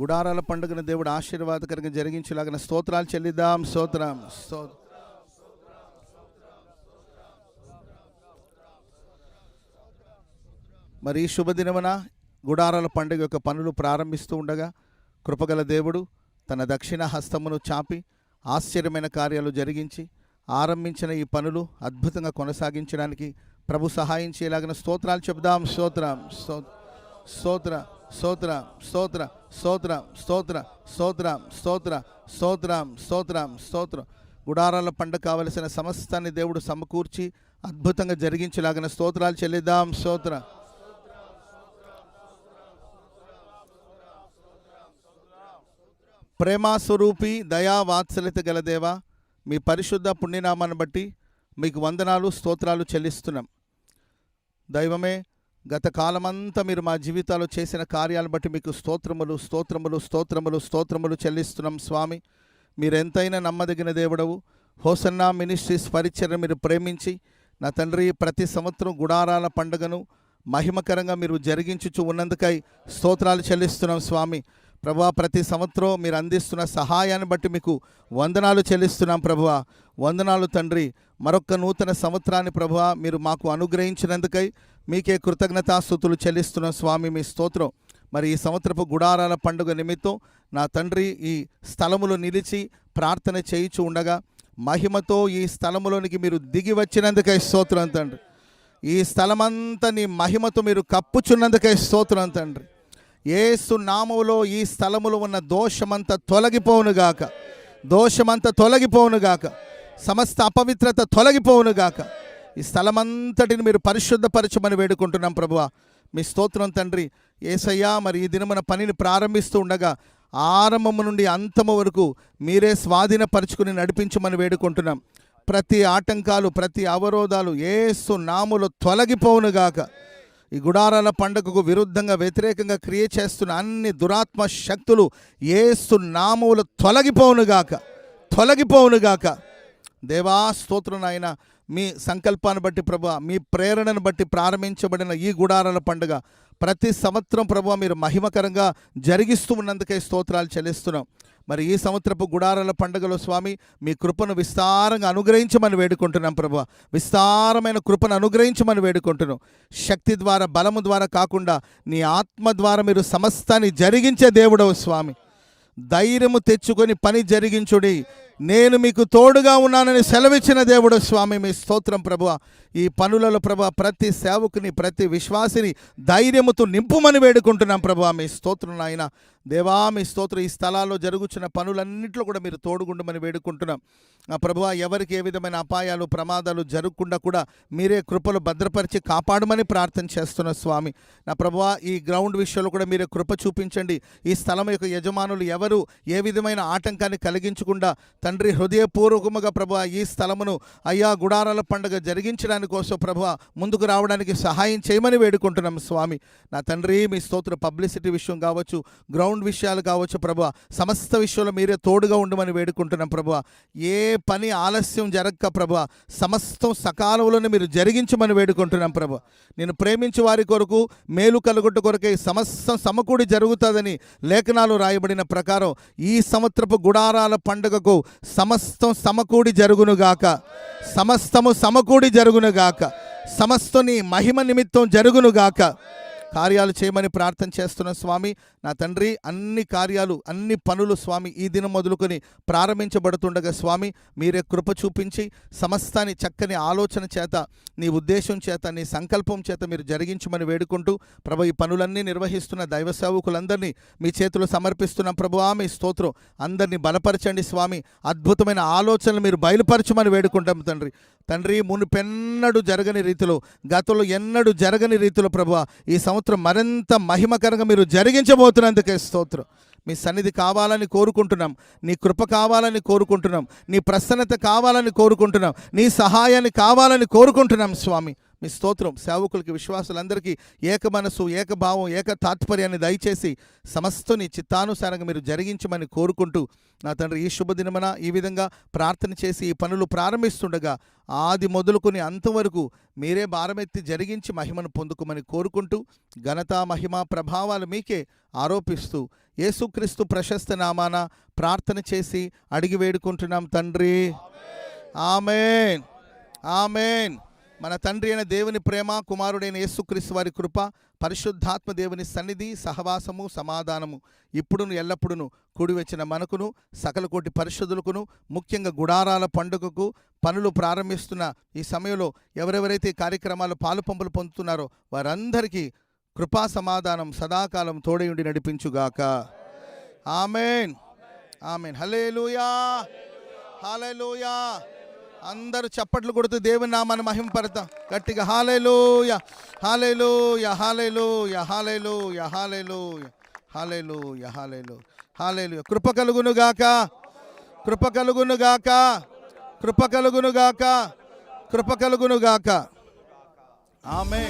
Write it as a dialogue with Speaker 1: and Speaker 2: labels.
Speaker 1: గుడారాల పండుగను దేవుడు ఆశీర్వాదకరంగా జరిగించేలాగిన స్తోత్రాలు చెల్లిద్దాం. స్తోత్రం. స్తో మరి ఈ శుభదినమున గుడారాల పండుగ యొక్క పనులు ప్రారంభిస్తూ ఉండగా కృపగల దేవుడు తన దక్షిణ హస్తమును చాపి ఆశ్చర్యమైన కార్యాలు జరిగించి ఆరంభించిన ఈ పనులు అద్భుతంగా కొనసాగించడానికి ప్రభు సహాయం చేయలాగిన స్తోత్రాలు చెబుదాం. స్తోత్రం స్తోత్ర స్తోత్ర స్తోత్ర స్తోత్ర స్తోత్ర స్తోత్ర స్తోత్ర స్తోత్రం స్తోత్రం స్తోత్రం. గుడారాల పండుగ కావలసిన సమస్తాన్ని దేవుడు సమకూర్చి అద్భుతంగా జరిగించేలాగిన స్తోత్రాలు చెల్లిద్దాం. స్తోత్ర. ప్రేమాస్వరూపి దయా వాత్సల్యత గల దేవా మీ పరిశుద్ధ పుణ్యనామాన్ని బట్టి మీకు వందనాలు స్తోత్రాలు చెల్లిస్తున్నాం. దైవమే గత కాలమంతా మీరు మా జీవితాలు చేసిన కార్యాలను బట్టి మీకు స్తోత్రములు స్తోత్రములు స్తోత్రములు స్తోత్రములు చెల్లిస్తున్నాం స్వామి. మీరు ఎంతైనా నమ్మదగిన దేవుడవు. హోసన్నా మినిస్ట్రీస్ పరిచర్య మీరు ప్రేమించి నా తండ్రి ప్రతి సంవత్సరం గుడారాల పండుగను మహిమకరంగా మీరు జరిగించుచు ఉన్నందుకై స్తోత్రాలు చెల్లిస్తున్నాం స్వామి. ప్రభా ప్రతి సంవత్సరం మీరు అందిస్తున్న సహాయాన్ని బట్టి మీకు వందనాలు చెల్లిస్తున్నాం ప్రభా. వందనాలు తండ్రి. మరొక నూతన సంవత్సరాన్ని ప్రభువ మీరు మాకు అనుగ్రహించినందుకై మీకే కృతజ్ఞతాస్థుతులు చెల్లిస్తున్న స్వామి మీ స్తోత్రం. మరి ఈ సంవత్సరపు గుడారాల పండుగ నిమిత్తం నా తండ్రి ఈ స్థలములో నిలిచి ప్రార్థన చేయిచు ఉండగా మహిమతో ఈ స్థలములోనికి మీరు దిగి వచ్చినందుకై స్తోత్రం తండ్రి. ఈ స్థలమంతా నీ మహిమతో మీరు కప్పుచున్నందుకై స్తోత్రం తండ్రి. ఏసు నామములో ఈ స్థలములో ఉన్న దోషమంతా తొలగిపోవునుగాక దోషమంతా తొలగిపోవునుగాక సమస్త అపవిత్రత తొలగిపోవునుగాక ఈ స్థలమంతటిని మీరు పరిశుద్ధపరచమని వేడుకుంటున్నాం ప్రభువ. మీ స్తోత్రం తండ్రి. ఏసయ్యా మరి ఈ దినమున పనిని ప్రారంభిస్తూ ఉండగా ఆరంభము నుండి అంతము వరకు మీరే స్వాధీనపరుచుకుని నడిపించమని వేడుకుంటున్నాం. ప్రతి ఆటంకాలు ప్రతి అవరోధాలు ఏసు నాములు తొలగిపోవునుగాక ఈ గుడారాల పండుగకు విరుద్ధంగా వ్యతిరేకంగా క్రియ చేస్తున్న అన్ని దురాత్మ శక్తులు ఏసు నామములు తొలగిపోవునుగాక తొలగిపోవునుగాక దేవా స్తోత్రునాయన మీ సంకల్పాన్ని బట్టి ప్రభు మీ ప్రేరణను బట్టి ప్రారంభించబడిన ఈ గుడారాల పండుగ ప్రతి సంవత్సరం ప్రభు మీరు మహిమకరంగా జరిగిస్తూ ఉన్నందుకే స్తోత్రాలు చెల్లిస్తున్నాం. మరి ఈ సంవత్సరపు గుడారాల పండుగలో స్వామి మీ కృపను విస్తారంగా అనుగ్రహించమని వేడుకుంటున్నాం ప్రభు విస్తారమైన కృపను అనుగ్రహించమని వేడుకుంటున్నాం. శక్తి ద్వారా బలము ద్వారా కాకుండా నీ ఆత్మ ద్వారా మీరు సమస్తాన్ని జరిగించే దేవుడవు స్వామి. ధైర్యము తెచ్చుకొని పని జరిగించుడి. నేను మీకు తోడుగా ఉన్నానని సెలవిచ్చిన దేవుడు స్వామి మీ స్తోత్రం ప్రభు. ఈ పనులలో ప్రభు ప్రతి సేవకుని ప్రతి విశ్వాసిని ధైర్యముతో నింపుమని వేడుకుంటున్నాం ప్రభు. మీ స్తోత్రం నాయన. దేవా మీ స్తోత్రం ఈ స్థలాల్లో జరుగుతున్న పనులన్నింటిలో కూడా మీరు తోడుగుండమని వేడుకుంటున్నాం. ఆ ప్రభు ఎవరికి ఏ విధమైన అపాయాలు ప్రమాదాలు జరగకుండా కూడా మీరే కృపలు భద్రపరిచి కాపాడమని ప్రార్థన చేస్తున్న స్వామి. నా ప్రభు ఈ గ్రౌండ్ విషయంలో కూడా మీరే కృప చూపించండి. ఈ స్థలం యొక్క యజమానులు ఎవరు ఏ విధమైన ఆటంకాన్ని కలిగించకుండా తండ్రి హృదయపూర్వకముగా ప్రభు ఈ స్థలమును అయ్యా గుడారాల పండుగ జరిగించడానికి కోసం ప్రభు ముందుకు రావడానికి సహాయం చేయమని వేడుకుంటున్నాం స్వామి. నా తండ్రి మీ స్తోత్ర పబ్లిసిటీ విషయం కావచ్చు గ్రౌండ్ విషయాలు కావచ్చు ప్రభు సమస్త విషయంలో మీరే తోడుగా ఉండమని వేడుకుంటున్నాం ప్రభు. ఏ పని ఆలస్యం జరగక ప్రభు సమస్తం సకాలంలోనే మీరు జరిగించమని వేడుకుంటున్నాం ప్రభు. నేను ప్రేమించే వారి కొరకు మేలు కలుగుట కొరకే సమస్తం సమకూడి జరుగుతుందని లేఖనాలు రాయబడిన ప్రకారం ఈ సంవత్సరపు గుడారాల పండుగకు సమస్తం సమకూడి జరుగునుగాక సమస్తము సమకూడి జరుగునుగాక సమస్తని మహిమ నిమిత్తం జరుగునుగాక కార్యాలు చేయమని ప్రార్థన చేస్తున్న స్వామి నా తండ్రి అన్ని కార్యాలు అన్ని పనులు స్వామి ఈ దినం మొదలుకొని ప్రారంభించబడుతుండగా స్వామి మీరే కృప చూపించి సమస్తాన్ని చక్కని ఆలోచన చేత నీ ఉద్దేశం చేత నీ సంకల్పం చేత మీరు జరిగించమని వేడుకుంటూ ప్రభు ఈ పనులన్నీ నిర్వహిస్తున్న దైవ సేవకులందరినీ మీ చేతులు సమర్పిస్తున్న ప్రభువా మీ స్తోత్రం అందరినీ బలపరచండి స్వామి. అద్భుతమైన ఆలోచనలు మీరు బయలుపరచమని వేడుకుంటాం తండ్రి. తండ్రి మునిపెన్నడు జరగని రీతిలో గతంలో ఎన్నడూ జరగని రీతిలో ప్రభు ఈ సంవత్సరం మరింత మహిమకరంగా మీరు జరిగించబోతున్నందుకే స్తోత్రం. మీ సన్నిధి కావాలని కోరుకుంటున్నాం నీ కృప కావాలని కోరుకుంటున్నాం నీ ప్రసన్నత కావాలని కోరుకుంటున్నాం నీ సహాయాన్ని కావాలని కోరుకుంటున్నాం స్వామి. మీ స్తోత్రం సేవకులకి విశ్వాసులందరికీ ఏక మనసు ఏకభావం ఏక తాత్పర్యాన్ని దయచేసి సమస్తని చిత్తానుసారంగా మీరు జరిగించమని కోరుకుంటూ నా తండ్రి ఈ శుభదినమన ఈ విధంగా ప్రార్థన చేసి ఈ పనులు ప్రారంభిస్తుండగా ఆది మొదలుకొని అంతవరకు మీరే భారమెత్తి జరిగించి మహిమను పొందుకోమని కోరుకుంటూ ఘనత మహిమ ప్రభావాలు మీకే ఆరోపిస్తూ యేసుక్రీస్తు ప్రశస్త నామాన ప్రార్థన చేసి అడిగి వేడుకుంటున్నాం తండ్రి. ఆమెన్. ఆమెన్. మన తండ్రి అయిన దేవుని ప్రేమ కుమారుడైన యేసుక్రీస్తు వారి కృప పరిశుద్ధాత్మ దేవుని సన్నిధి సహవాసము సమాధానము ఇప్పుడును ఎల్లప్పుడును కూడివచ్చిన మనకును సకల కోటి పరిశుద్ధులకును ముఖ్యంగా గుడారాల పండుగకు పనులు ప్రారంభిస్తున్న ఈ సమయంలో ఎవరెవరైతే కార్యక్రమాలు పాలు పంపులు పొందుతున్నారో వారందరికీ కృపా సమాధానం సదాకాలం తోడయుండి నడిపించుగాక. ఆమెన్. ఆమెన్. హలేలుయా హాలేలుయా అందరూ చప్పట్లు కొడుతూ దేవుని నామాన్ని మహింపడతాం గట్టిగా hallelujah hallelujah hallelujah hallelujah hallelujah hallelujah హాలేలో hallelujah కృప కలుగును గాక కృప కలుగును గాక కృప కలుగును గాక కృప కలుగును గాక. ఆమె